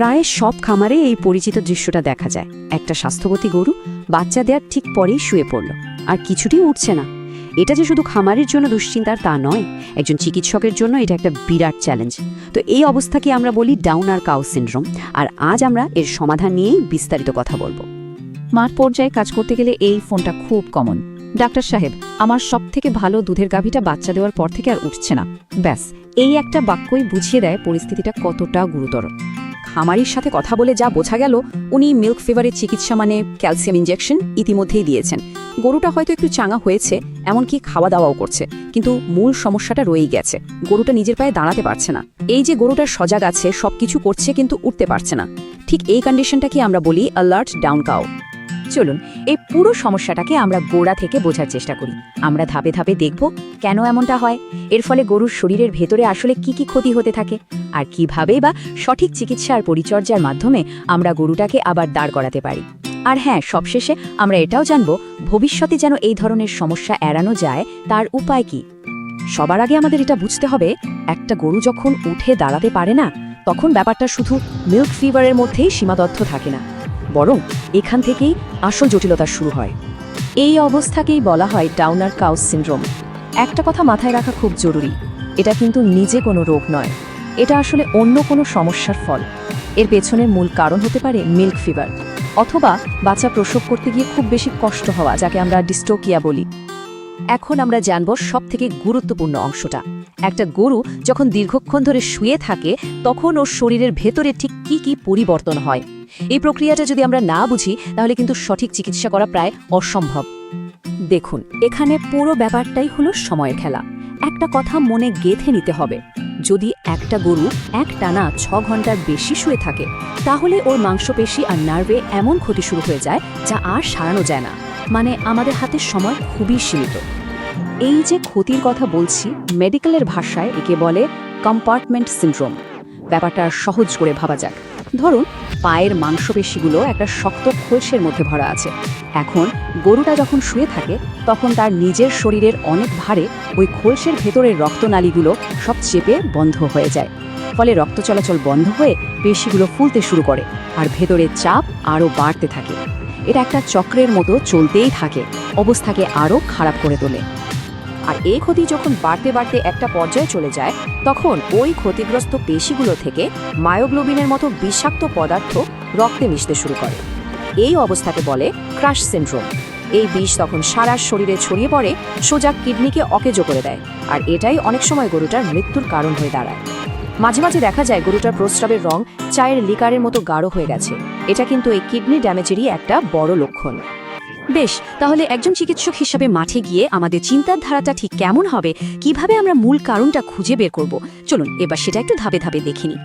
প্রায় সব খামারে এই পরিচিত দৃশ্যটা দেখা যায়। একটা স্বাস্থ্যবতী গরু বাচ্চা দেওয়ার ঠিক পরেই শুয়ে পড়ল। আর কিছুটি উঠছে না। এটা যে শুধু খামারের জন্য দুশ্চিন্তার তা নয়, একজন চিকিৎসকের জন্য এটা একটা বিরাট চ্যালেঞ্জ তো এই অবস্থাকে আমরা বলি ডাউন আর কাউ সিন্ড্রোম আর আজ আমরা এর সমাধান নিয়েই বিস্তারিত কথা বলব। মাঠ পর্যায়ে কাজ করতে গেলে এই ফোনটা খুব কমন ডাক্তার সাহেব, আমার সব থেকে ভালো দুধের গাভীটা বাচ্চা দেওয়ার পর থেকে আর উঠছে না। ব্যাস, এই একটা বাক্যই বুঝিয়ে দেয় পরিস্থিতিটা কতটা গুরুতর। খামারির সাথে কথা বলে যা বোঝা গেল, উনি মিল্ক ফিভারের চিকিৎসা মানে ক্যালসিয়াম ইঞ্জেকশন ইতিমধ্যেই দিয়েছেন। গরুটা হয়তো একটু চাঙা হয়েছে, এমনকি খাওয়া দাওয়াও করছে, কিন্তু মূল সমস্যাটা রয়েই গেছে। গরুটা নিজের পায়ে দাঁড়াতে পারছে না। এই যে গরুটার সজাগ আছে সব কিছু করছে কিন্তু উঠতে পারছে না। ঠিক এই কন্ডিশনটাকে আমরা বলি অ্যালার্ট ডাউন কাউ চলুন, এই পুরো সমস্যাটাকে আমরা গোড়া থেকে বোঝার চেষ্টা করি। আমরা ধাপে ধাপে দেখব কেন এমনটা হয়। এর ফলে গরুর শরীরের ভেতরে আসলে কি কি ক্ষতি হতে থাকে। আর কিভাবেই বা সঠিক চিকিৎসা আর পরিচর্যার মাধ্যমে আমরা গরুটাকে আবার দাঁড় করাতে পারি। আর হ্যাঁ সবশেষে আমরা এটাও জানব, ভবিষ্যতে যেন এই ধরনের সমস্যা এড়ানো যায়, তার উপায় কি? সবার আগে আমাদের এটা বুঝতে হবে, একটা গরু যখন উঠে দাঁড়াতে পারে না, তখন ব্যাপারটা শুধু মিল্ক ফিভারের মধ্যেই সীমাবদ্ধ থাকে না। বরং এখান থেকেই আসল জটিলতা শুরু হয়। এই অবস্থাকেই বলা হয় ডাউনার কাউস সিন্ড্রোম। একটা কথা মাথায় রাখা খুব জরুরি, এটা কিন্তু নিজে কোনো রোগ নয়। এটা আসলে অন্য কোনো সমস্যার ফল। এর পেছনের মূল কারণ হতে পারে মিল্ক ফিভার, অথবা বাচ্চা প্রসব করতে গিয়ে খুব বেশি কষ্ট হওয়া, যাকে আমরা ডিস্টোকিয়া বলি। এখন আমরা জানব সবথেকে গুরুত্বপূর্ণ অংশটা। একটা গরু যখন দীর্ঘক্ষণ ধরে শুয়ে থাকে, তখন ওর শরীরের ভেতরে ঠিক কি কি পরিবর্তন হয়। এই প্রক্রিয়াটা যদি আমরা না বুঝি, তাহলে কিন্তু সঠিক চিকিৎসা করা প্রায় অসম্ভব। দেখুন, এখানে পুরো ব্যাপারটাই হলো সময়ের খেলা। একটা কথা মনে গেথে নিতে হবে। যদি একটা গরু এক টানা ছ ঘণ্টার বেশি শুয়ে থাকে, তাহলে ওর মাংসপেশি আর নার্ভে এমন ক্ষতি শুরু হয়ে যায় যা আর সারানো যায় না। মানে আমাদের হাতে সময় খুবই সীমিত। এই যে ক্ষতির কথা বলছি, মেডিকেলের ভাষায় একে বলে কম্পার্টমেন্ট সিন্ড্রোম ব্যাপারটা সহজ করে ভাবা যাক। ধরুন, পায়ের মাংসপেশিগুলো একটা শক্ত খোলসের মধ্যে ভরা আছে। এখন গরুটা যখন শুয়ে থাকে, তখন তার নিজের শরীরের অনেক ভারে ওই খোলসের ভেতরের রক্তনালীগুলো সব চেপে বন্ধ হয়ে যায়। ফলে রক্ত চলাচল বন্ধ হয়ে পেশিগুলো ফুলতে শুরু করে আর ভেতরের চাপ আরও বাড়তে থাকে। এটা একটা চক্রের মতো চলতেই থাকে, অবস্থাকে আরও খারাপ করে তোলে। আর এই ক্ষতি যখন বাড়তে বাড়তে একটা পর্যায়ে চলে যায়, তখন ওই ক্ষতিগ্রস্ত পেশিগুলো থেকে মায়োগ্লোবিনের মতো বিষাক্ত পদার্থ রক্তে মিশতে শুরু করে। এই অবস্থাকে বলে ক্রাশ সিন্ড্রোম। এই বিষ তখন সারা শরীরে ছড়িয়ে পড়ে, সোজা কিডনিকে অকেজো করে দেয়, আর এটাই অনেক সময় গরুটার মৃত্যুর কারণ হয়ে দাঁড়ায়। মাঝে মাঝে দেখা যায় গরুটার প্রস্রাবের রং চায়ের লিকারের মতো গাঢ় হয়ে গেছে। এটা কিন্তু এই কিডনি ড্যামেজেরই একটা বড় লক্ষণ। বেশ, তাহলে একজন চিকিৎসক হিসাবে মাঠে গিয়ে আমাদের চিন্তার ধারাটা ঠিক কেমন হবে? কীভাবে আমরা মূল কারণটা খুঁজে বের করব? চলুন, এবার সেটা একটু ধাপে ধাপে দেখিনি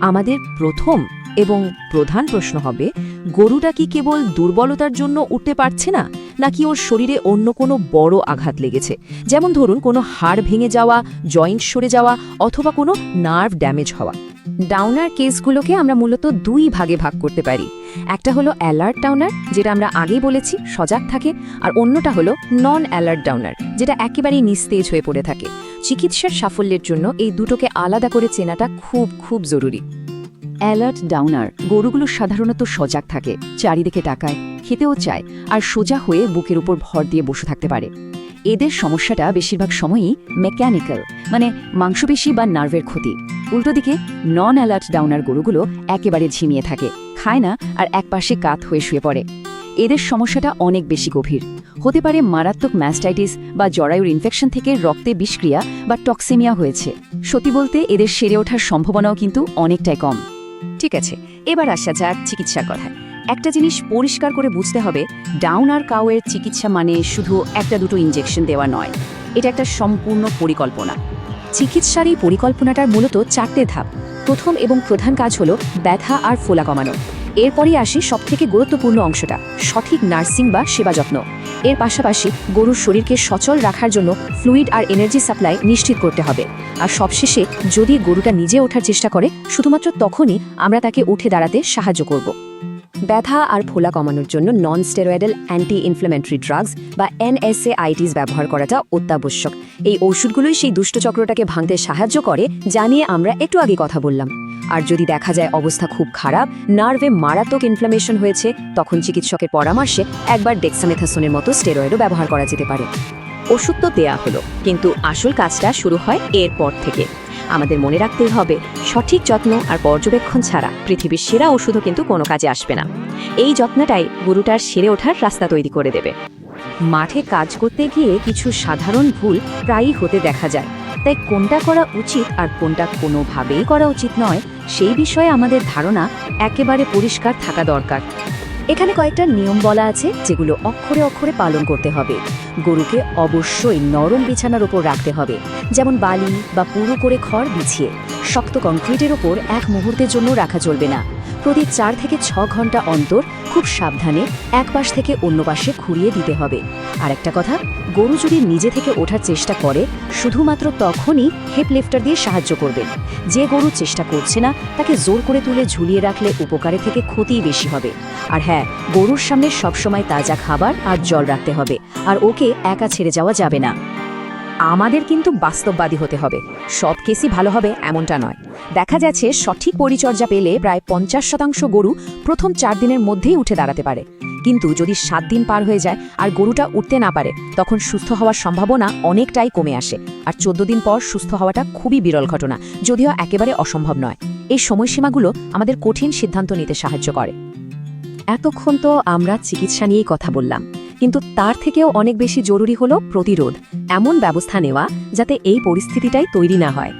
আমাদের প্রথম এবং প্রধান প্রশ্ন হবে, গরুটা কি কেবল দুর্বলতার জন্য উঠতে পারছে না, নাকি ওর শরীরে অন্য কোনো বড় আঘাত লেগেছে? যেমন ধরুন, কোনো হাড় ভেঙে যাওয়া, জয়েন্ট সরে যাওয়া, অথবা কোনো নার্ভ ড্যামেজ হওয়া। ডাউনার কেসগুলোকে আমরা মূলত দুই ভাগে ভাগ করতে পারি। একটা হলো অ্যালার্ট ডাউনার যেটা আমরা আগেই বলেছি, সজাগ থাকে, আর অন্যটা হলো নন অ্যালার্ট ডাউনার যেটা একেবারেই নিস্তেজ হয়ে পড়ে থাকে। চিকিৎসার সাফল্যের জন্য এই দুটোকে আলাদা করে চেনাটা খুব খুব জরুরি। অ্যালার্ট ডাউনার গরুগুলো সাধারণত সজাগ থাকে, চারিদিকে টাকায় খেতেও চায়, আর সোজা হয়ে বুকের উপর ভর দিয়ে বসে থাকতে পারে। এদের সমস্যাটা বেশিরভাগ সময়ই মেকানিক্যাল মানে মাংসপেশি বা নার্ভের ক্ষতি। উল্টো দিকে নন অ্যালার্ট ডাউনার গরুগুলো একেবারে ঝিমিয়ে থাকে, খায় না আর একপাশে কাত হয়ে শুয়ে পড়ে। এদের সমস্যাটা অনেক বেশি গভীর। হতে পারে মারাত্মক ম্যাস্টাইটিস বা জরায়ুর ইনফেকশন থেকে রক্তে বিষক্রিয়া বা টক্সেমিয়া হয়েছে। সত্যি বলতে এদের সেরে ওঠার সম্ভাবনাও কিন্তু অনেকটাই কম। ঠিক আছে, এবার আসা যাক চিকিৎসার কথায়। একটা জিনিস পরিষ্কার করে বুঝতে হবে ডাউন আর কাউয়ের চিকিৎসা মানে শুধু একটা দুটো ইঞ্জেকশন দেওয়া নয়। এটা একটা সম্পূর্ণ পরিকল্পনা। চিকিৎসার এই পরিকল্পনাটার মূলত চারটে ধাপ। প্রথম এবং প্রধান কাজ হলো ব্যথা আর ফোলা কমানো। এরপরই আসি সবথেকে গুরুত্বপূর্ণ অংশটা, সঠিক নার্সিং বা সেবা যত্ন। এর পাশাপাশি গরুর শরীরকে সচল রাখার জন্য ফ্লুইড আর এনার্জি সাপ্লাই নিশ্চিত করতে হবে। আর সবশেষে যদি গরুটা নিজে ওঠার চেষ্টা করে, শুধুমাত্র তখনই আমরা তাকে উঠে দাঁড়াতে সাহায্য করব। ব্যথা আর ফোলা কমানোর জন্য non steroidal anti inflammatory drugs বা এনএসএ আইটিস ব্যবহার করাটা অত্যাবশ্যক। এই ওষুধগুলোই সেই দুষ্টচক্রটাকে ভাঙতে সাহায্য করে যা নিয়ে আমরা একটু আগে কথা বললাম। আর যদি দেখা যায় অবস্থা খুব খারাপ, নার্ভে মারাত্মক ইনফ্লামেশন হয়েছে, তখন চিকিৎসকের পরামর্শে একবার ডেক্সামেথাসোনের মতো স্টেরয়েডও ব্যবহার করা যেতে পারে। ওষুধ তো দেয়া হলো, কিন্তু আসল কাজটা শুরু হয় এরপর থেকে। আমাদের মনে রাখতেই হবে, সঠিক যত্ন আর পর্যবেক্ষণ ছাড়া পৃথিবীর সেরা ওষুধও কিন্তু কোনো কাজে আসবে না। এই যত্নটাই গরুটার সেরে ওঠার রাস্তা তৈরি করে দেবে। মাঠে কাজ করতে গিয়ে কিছু সাধারণ ভুল প্রায়ই হতে দেখা যায়। তাই কোনটা করা উচিত আর কোনটা কোনোভাবেই করা উচিত নয়, সেই বিষয়ে আমাদের ধারণা একেবারে পরিষ্কার থাকা দরকার। এখানে কয়েকটা নিয়ম বলা আছে, যেগুলো অক্ষরে অক্ষরে পালন করতে হবে। গরুকে অবশ্যই নরম বিছানার ওপর রাখতে হবে। যেমন বালি বা পুরো করে খড় বিছিয়ে। শক্ত কংক্রিটের ওপর এক মুহূর্তের জন্য রাখা চলবে না। প্রতি চার থেকে ছ ঘণ্টা অন্তর খুব সাবধানে এক পাশ থেকে অন্য পাশে ঘুরিয়ে দিতে হবে। আর একটা কথা, গরু যদি নিজে থেকে ওঠার চেষ্টা করে, শুধুমাত্র তখনই হেপ লিফটার দিয়ে সাহায্য করবেন যে গরু চেষ্টা করছে না, তাকে জোর করে তুলে ঝুলিয়ে রাখলে উপকারে থেকে ক্ষতিই বেশি হবে। আর হ্যাঁ গরুর সামনে সবসময় তাজা খাবার আর জল রাখতে হবে, আর ওকে একা ছেড়ে যাওয়া যাবে না। আমাদের কিন্তু বাস্তববাদী হতে হবে। সব কেসই ভালো হবে এমনটা নয়। দেখা যাচ্ছে সঠিক পরিচর্যা পেলে প্রায় পঞ্চাশ শতাংশ গরু প্রথম চার দিনের মধ্যেই উঠে দাঁড়াতে পারে। কিন্তু যদি সাত দিন পার হয়ে যায় আর গরুটা উঠতে না পারে, তখন সুস্থ হওয়ার সম্ভাবনা অনেকটাই কমে আসে। আর চোদ্দ দিন পর সুস্থ হওয়াটা খুবই বিরল ঘটনা, যদিও একেবারে অসম্ভব নয়। এই সময়সীমাগুলো আমাদের কঠিন সিদ্ধান্ত নিতে সাহায্য করে। এতক্ষণ তো আমরা চিকিৎসা নিয়েই কথা বললাম, কিন্তু তার থেকেও অনেক বেশি জরুরি হলো প্রতিরোধ। এমন ব্যবস্থা নেওয়া যাতে এই পরিস্থিতিটাই তৈরি না হয়।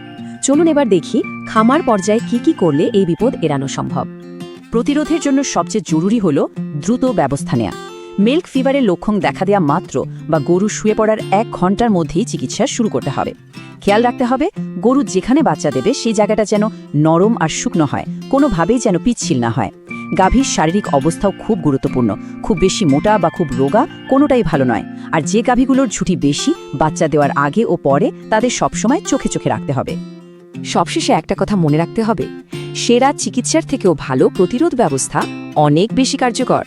চলুন এবার দেখি খামার পর্যায়ে কি কি করলে এই বিপদ এড়ানো সম্ভব। প্রতিরোধের জন্য সবচেয়ে জরুরি হল দ্রুত ব্যবস্থা নেওয়া মিল্ক ফিভারের লক্ষণ দেখা দেওয়া মাত্র বা গরু শুয়ে পড়ার এক ঘণ্টার মধ্যেই চিকিৎসা শুরু করতে হবে। খেয়াল রাখতে হবে, গরু যেখানে বাচ্চা দেবে সেই জায়গাটা যেন নরম আর শুকনো হয়, কোনোভাবেই যেন পিচ্ছিল না হয়। গাভীর শারীরিক অবস্থাও খুব গুরুত্বপূর্ণ। খুব বেশি মোটা বা খুব রোগা কোনোটাই ভালো নয়। আর যে গাভীগুলোর ঝুঁটি বেশি, বাচ্চা দেওয়ার আগে ও পরে, তাদের সবসময় চোখে চোখে রাখতে হবে। সবশেষে একটা কথা মনে রাখতে হবে, সেরা চিকিৎসার থেকেও ভালো প্রতিরোধ ব্যবস্থা অনেক বেশি কার্যকর।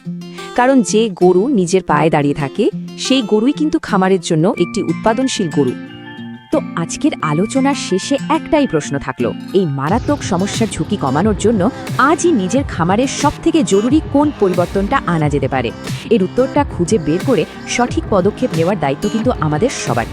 কারণ যে গরু নিজের পায়ে দাঁড়িয়ে থাকে, সেই গরুই কিন্তু খামারের জন্য একটি উৎপাদনশীল গরু। তো আজকের আলোচনার শেষে একটাই প্রশ্ন থাকল। এই মারাত্মক সমস্যার ঝুঁকি কমানোর জন্য আজই নিজের খামারের সবথেকে জরুরি কোন পরিবর্তনটা আনা যেতে পারে? এর উত্তরটা খুঁজে বের করে সঠিক পদক্ষেপ নেওয়ার দায়িত্ব কিন্তু আমাদের সবার।